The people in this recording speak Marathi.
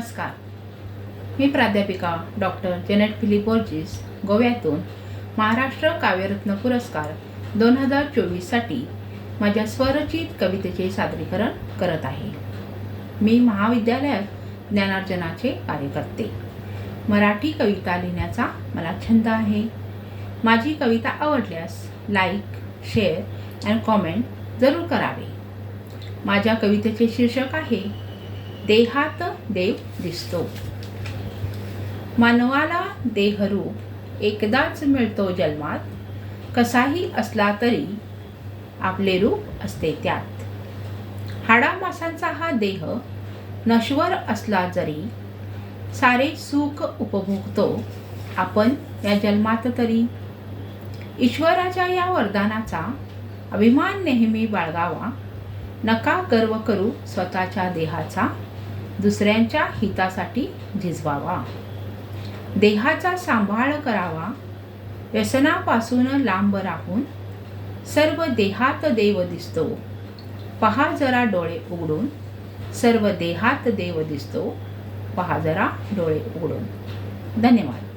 नमस्कार. मी प्राध्यापिका डॉक्टर जेनेट फिलिपोर्जिस गोव्यातून महाराष्ट्र काव्यरत्न पुरस्कार दोन हजार चोवीससाठी माझ्या स्वरचित कवितेचे सादरीकरण करत आहे. मी महाविद्यालयात ज्ञानार्जनाचे कार्य करते मराठी कविता लिहिण्याचा मला छंद आहे. माझी कविता आवडल्यास लाईक शेअर अँड कॉमेंट जरूर करावे. माझ्या कवितेचे शीर्षक आहे देहात देव दिसतो मानवाला देहरूप एकदाच मिळतो जन्मात कसाही असला तरी आपले रूप असते त्यात. हाडामासांचा हा देह नश्वर असला जरी सारे सुख उपभोगतो आपण या जन्मात तरी. ईश्वराच्या या वरदानाचा अभिमान नेहमी बाळगावा नका गर्व करू स्वतःच्या देहाचा दुसऱ्यांच्या हितासाठी झिजवावा. देहाचा सांभाळ करावा. व्यसनापासून लांब राहून सर्व देहात देव दिसतो. पहा जरा डोळे उघडून. सर्व देहात देव दिसतो. पहा जरा डोळे उघडून. धन्यवाद.